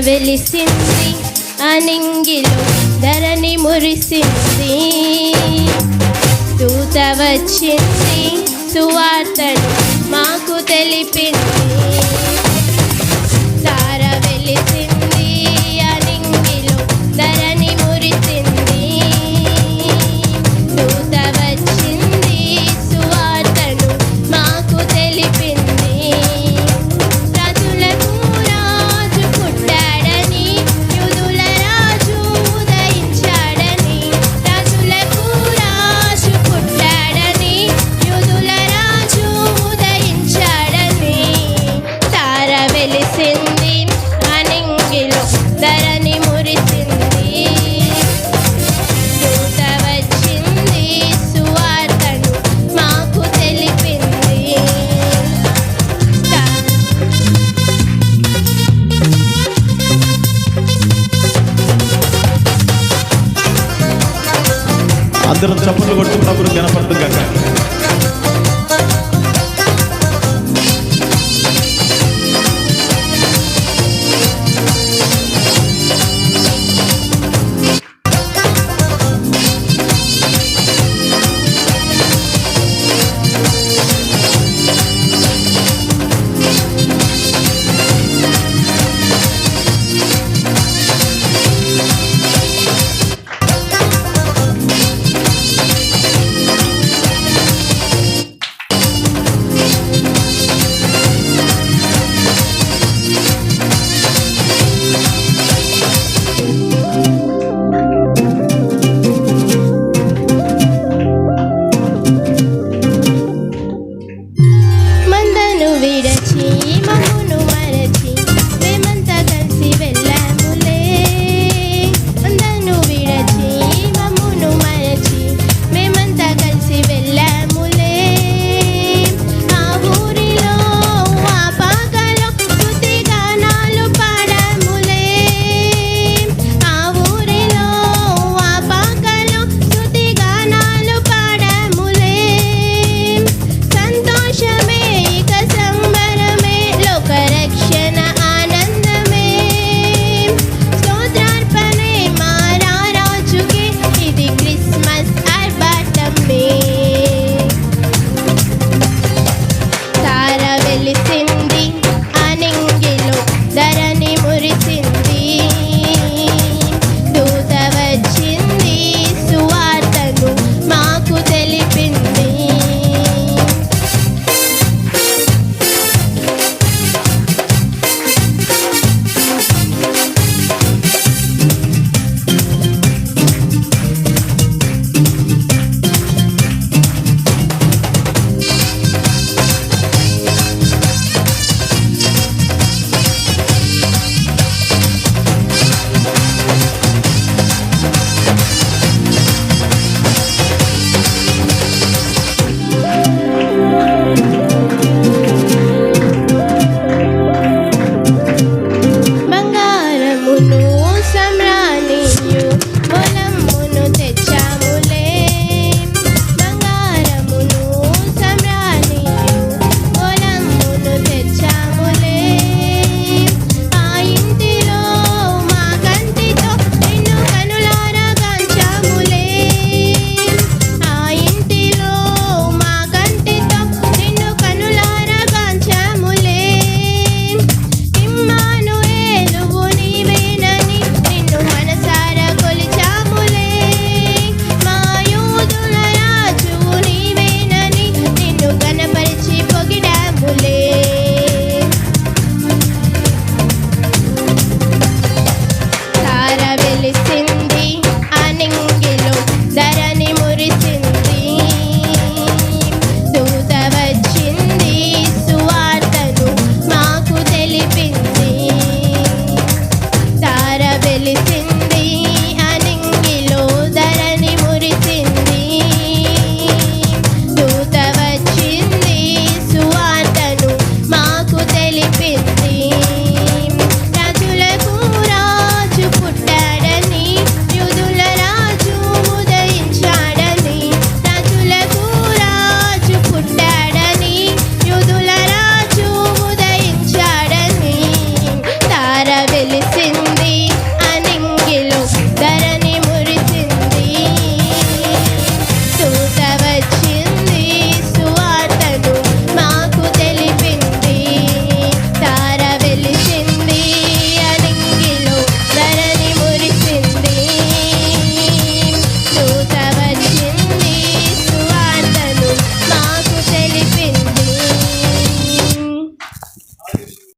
వెలిసింది అనింగిలో ధరణి మురిసింది. దూత వచ్చింది సువార్తను మాకు తెలిపింది. తార వెలిసింది ఇద్దరు చప్పట్లు కొట్టు ప్రభులు కనపడుతుంది కాక. felices.